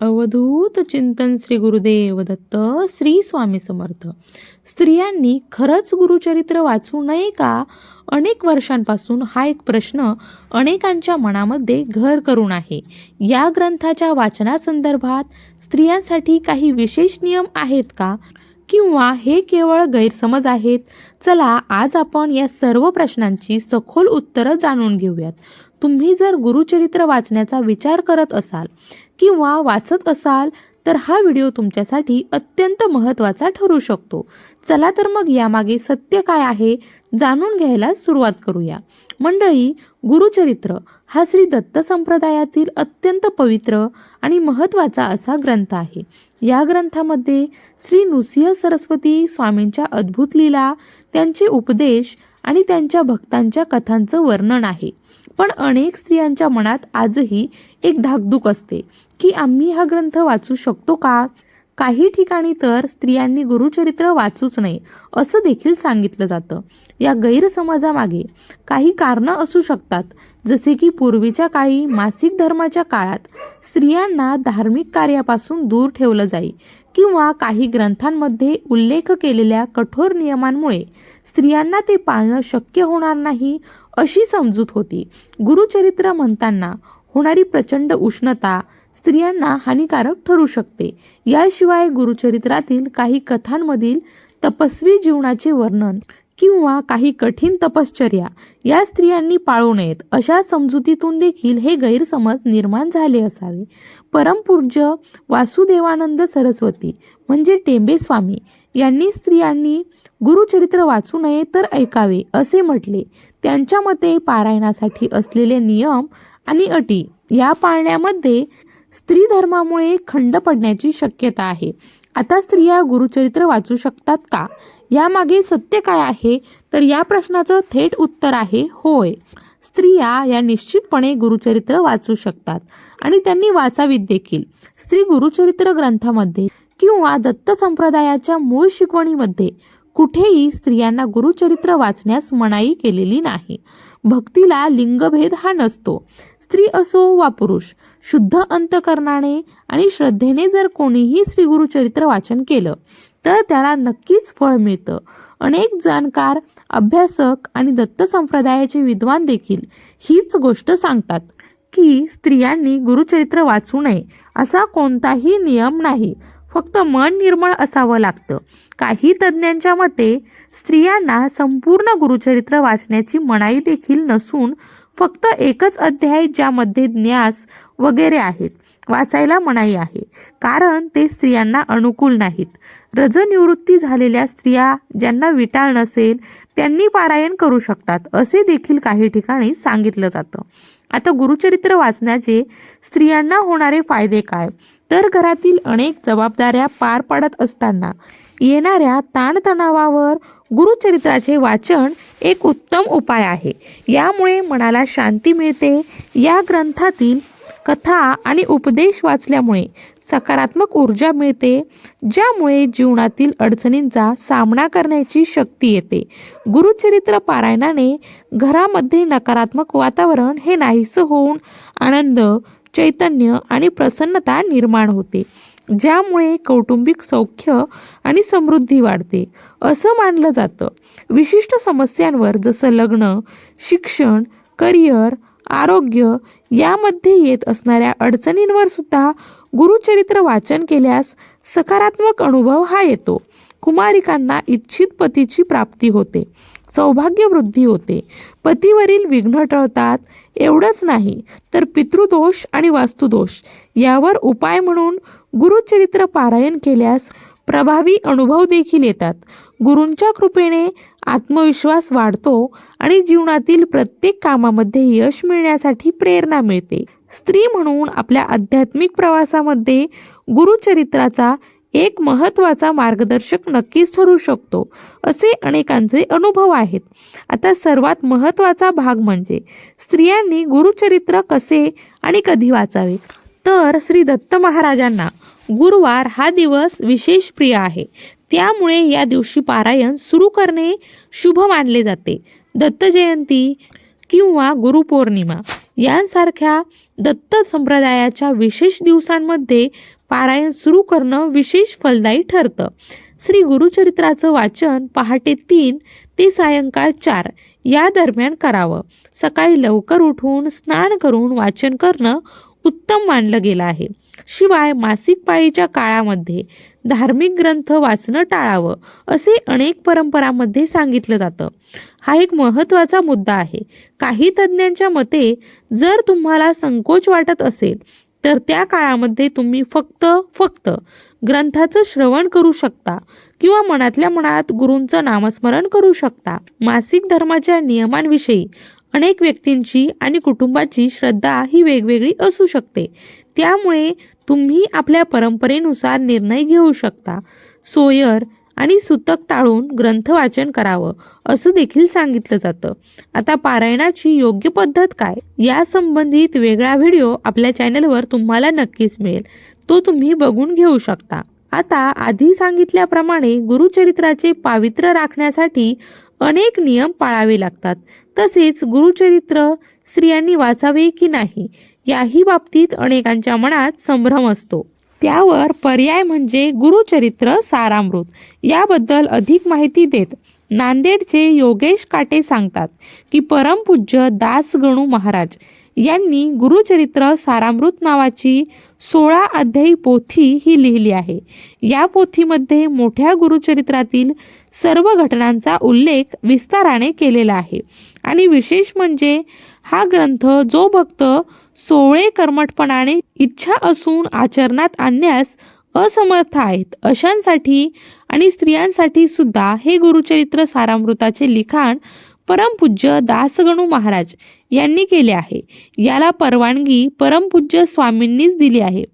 अवधूत चिंतन श्री गुरुदेव दत्त श्री स्वामी समर्थ. स्त्रियांनी खरंच गुरुचरित्र वाचू नये का? अनेक वर्षांपासून हा एक प्रश्न अनेकांच्या मनामध्ये घर करून आहे. या ग्रंथाच्या वाचनासंदर्भात स्त्रियांसाठी काही विशेष नियम आहेत का? किंवा हे केवळ गैरसमज आहेत? चला आज आपण या सर्व प्रश्नांची सखोल उत्तरं जाणून घेऊयात. तुम्ही जर गुरुचरित्र वाचण्याचा विचार करत असाल किंवा वाचत असाल तर हा व्हिडिओ तुमच्यासाठी अत्यंत महत्त्वाचा ठरू शकतो. चला तर मग यामागे सत्य काय आहे जाणून घ्यायला सुरुवात करूया. मंडळी गुरुचरित्र हा श्री दत्त संप्रदायातील अत्यंत पवित्र आणि महत्त्वाचा असा ग्रंथ आहे. या ग्रंथामध्ये श्री नृसिंह सरस्वती स्वामींच्या अद्भुत लीला त्यांचे उपदेश आणि त्यांच्या भक्तांच्या कथांचं वर्णन आहे. पण अनेक स्त्रियांच्या मनात आजही एक धाकधूक असते की आम्ही हा ग्रंथ वाचू शकतो का? काही ठिकाणी तर स्त्रियांनी गुरुचरित्र वाचूच नये असं देखील सांगितलं जातं. या गैरसमजामागे काही कारणं असू शकतात जसे की पूर्वीच्या काळी मासिक धर्माच्या काळात स्त्रियांना धार्मिक कार्यापासून दूर ठेवलं जाई किंवा काही ग्रंथांमध्ये उल्लेख केलेल्या कठोर नियमांमुळे स्त्रियांना ते पाळणं शक्य होणार नाही अशी समजूत होती. गुरुचरित्र म्हणताना होणारी प्रचंड उष्णता स्त्रियांना हानिकारक ठरू शकते. याशिवाय गुरुचरित्रातील काही कथांमधील तपस्वी जीवनाचे वर्णन किंवा काही कठीण तपश्चर्या या स्त्रियांनी पाळू नयेत. अशा समजुतीतून देखील हे गैरसमज निर्माण झाले असावे. परमपूज्य वासुदेवानंद सरस्वती म्हणजे टेंबे स्वामी यांनी स्त्रियांनी गुरुचरित्र वाचू नये तर ऐकावे असे म्हटले. त्यांच्या मते पारायणासाठी असलेले नियम आणि अटी या पाळण्यामध्ये स्त्री धर्मामुळे खंड पडण्याची शक्यता आहे. आता स्त्रिया गुरुचरित्र वाचू शकतात का? यामागे सत्य काय आहे? तर या प्रश्नाचं थेट उत्तर आहे होय. स्त्रिया या निश्चितपणे गुरुचरित्र वाचू शकतात आणि त्यांनी वाचावीत देखील. स्त्री गुरुचरित्र ग्रंथामध्ये किंवा दत्त संप्रदायाच्या मूळ शिकवणीमध्ये कुठेही स्त्रियांना गुरुचरित्र वाचण्यास मनाई केलेली नाही. भक्तीला लिंगभेद हा नसतो. स्त्री असो वा पुरुष शुद्ध अंतकरणाने आणि श्रद्धेने जर कोणीही श्रीगुरुचरित्र वाचन केलं तर त्याला नक्कीच फळ मिळतं. अनेक जाणकार अभ्यासक आणि दत्त संप्रदायाचे विद्वान देखील हीच गोष्ट सांगतात की स्त्रियांनी गुरुचरित्र वाचू नये असा कोणताही नियम नाही. फक्त मन निर्मळ असावं लागतं. काही तज्ज्ञांच्या मते स्त्रियांना संपूर्ण गुरुचरित्र वाचण्याची मनाई देखील नसून फक्त एकच अध्याय ज्यामध्ये न्यास वगैरे आहेत. वाचायला मनाई आहे. कारण ते स्त्रियांना अनुकूल नाहीत. रजनिवृत्ती झालेल्या स्त्रिया ज्यांना विटाळ नसेल त्यांनी पारायण करू शकतात असे देखील काही ठिकाणी सांगितलं जातं. आता गुरुचरित्र वाचण्याचे स्त्रियांना होणारे फायदे काय? तर घरातील अनेक जबाबदाऱ्या पार पाडत असताना येणाऱ्या ताणतणावावर गुरुचरित्राचे वाचन एक उत्तम उपाय आहे. यामुळे मनाला शांती मिळते. या ग्रंथातील कथा आणि उपदेश वाचल्यामुळे सकारात्मक ऊर्जा मिळते ज्यामुळे जीवनातील अडचणींचा सामना करण्याची शक्ती येते. गुरुचरित्र पारायणाने घरामध्ये नकारात्मक वातावरण हे नाहीसं होऊन आनंद चैतन्य आणि प्रसन्नता निर्माण होते. ज्यामुळे कौटुंबिक सौख्य आणि समृद्धी वाढते. असं मानलं जातं. विशिष्ट समस्यांवर जसं लग्न शिक्षण करिअर आरोग्य यामध्ये येत असणाऱ्या अडचणींवर सुद्धा गुरुचरित्र वाचन केल्यास सकारात्मक अनुभव हा येतो. कुमारिकांना इच्छित पतीची प्राप्ती होते. सौभाग्य वृद्धी होते. पतीवरील विघ्न टळतात. एवढंच नाही तर पितृदोष आणि वास्तुदोष यावर उपाय म्हणून गुरुचरित्र पारायण केल्यास प्रभावी अनुभव देखील येतात. गुरूंच्या कृपेने आत्मविश्वास वाढतो आणि जीवनातील प्रत्येक कामामध्ये यश मिळण्यासाठी प्रेरणा मिळते. स्त्री म्हणून आपल्या आध्यात्मिक प्रवासामध्ये गुरुचरित्राचा एक महत्त्वाचा मार्गदर्शक नक्कीच ठरू शकतो असे अनेकांचे अनुभव आहेत. आता सर्वात महत्त्वाचा भाग म्हणजे स्त्रियांनी गुरुचरित्र कसे आणि कधी वाचावे? तर श्री दत्त महाराजांना गुरुवार हा दिवस विशेष प्रिय आहे. त्यामुळे या दिवशी पारायण सुरू करणे शुभ मानले जाते. दत्त जयंती किंवा गुरुपौर्णिमा यांसारख्या दत्त संप्रदायाच्या विशेष दिवसांमध्ये पारायण सुरू करणं विशेष फलदायी ठरतं. श्री गुरुचरित्राचं वाचन पहाटे तीन ते सायंकाळ चार या दरम्यान करावं. सकाळी लवकर उठून स्नान करून वाचन करणं उत्तम मानलं गेलं आहे. शिवाय मासिक पाळीच्या काळामध्ये धार्मिक ग्रंथ वाचणं टाळावं असे अनेक परंपरांमध्ये सांगितलं जातं. हा एक महत्त्वाचा मुद्दा आहे. काही तज्ज्ञांच्या मते जर तुम्हाला संकोच वाटत असेल तर त्या काळामध्ये तुम्ही फक्त फक्त ग्रंथाचं श्रवण करू शकता किंवा मनातल्या मनात गुरूंचं नामस्मरण करू शकता. मासिक धर्माच्या नियमांविषयी अनेक व्यक्तींची आणि कुटुंबाची श्रद्धा ही वेगवेगळी असू शकते. त्यामुळे तुम्ही आपल्या परंपरेनुसार निर्णय घेऊ शकता. सोयर आणि सुतक टाळून ग्रंथ वाचन करावं असं देखील सांगितलं जातं. आता पारायणाची योग्य पद्धत काय? या संबंधित वेगळा व्हिडिओ आपल्या चॅनलवर तुम्हाला नक्कीच मिळेल. तो तुम्ही बघून घेऊ शकता. आता आधी सांगितल्याप्रमाणे गुरुचरित्राचे पावित्र्य राखण्यासाठी अनेक नियम पाळावे लागतात. तसेच गुरुचरित्र स्त्रियांनी वाचावे की नाही याही बाबतीत अनेकांच्या मनात संभ्रम असतो. त्यावर पर्याय म्हणजे गुरुचरित्र सारामृत. याबद्दल अधिक माहिती देत नांदेडचे योगेश काटे सांगतात की परमपूज्य दासगणू महाराज यांनी गुरुचरित्र सारामृत नावाची सोळा अध्यायी पोथी ही लिहिली आहे. या पोथीमध्ये मोठ्या गुरुचरित्रातील सर्व घटनांचा उल्लेख विस्ताराने केलेला आहे. आणि विशेष म्हणजे हा ग्रंथ जो भक्त सोळे कर्मठपणाने इच्छा असून आचरणात आणण्यास असमर्थ आहेत. अशांसाठी आणि स्त्रियांसाठी सुद्धा हे गुरुचरित्र सारामृताचे लिखाण परमपूज्य दासगणू महाराज यांनी केले आहे. याला परवानगी परमपूज्य स्वामींनीच दिली आहे.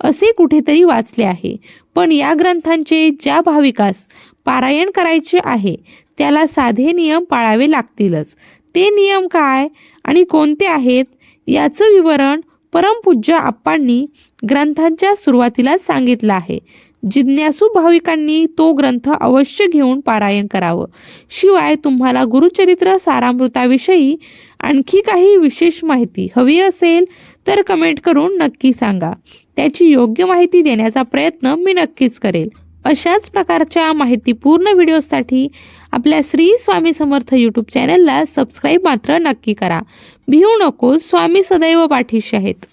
असे कुठेतरी वाचले आहे. पण या ग्रंथांचे ज्या भाविकास पारायण करायचे आहे त्याला साधे नियम पाळावे लागतीलच. ते नियम काय आणि कोणते आहेत याचं विवरण परमपूज्य आप्पांनी ग्रंथांच्या सुरुवातीलाच सांगितलं आहे. जिज्ञासू भाविकांनी तो ग्रंथ अवश्य घेऊन पारायण करावं. शिवाय तुम्हाला गुरुचरित्र सारामृताविषयी आणखी काही विशेष माहिती हवी असेल तर कमेंट करून नक्की सांगा. त्याची योग्य माहिती देण्याचा प्रयत्न मी नक्कीच करेल. अशाच प्रकारच्या माहितीपूर्ण व्हिडिओसाठी आपल्या श्री स्वामी समर्थ यूट्यूब चॅनलला सबस्क्राईब मात्र नक्की करा. भिवू नको स्वामी सदैव पाठीशी आहेत.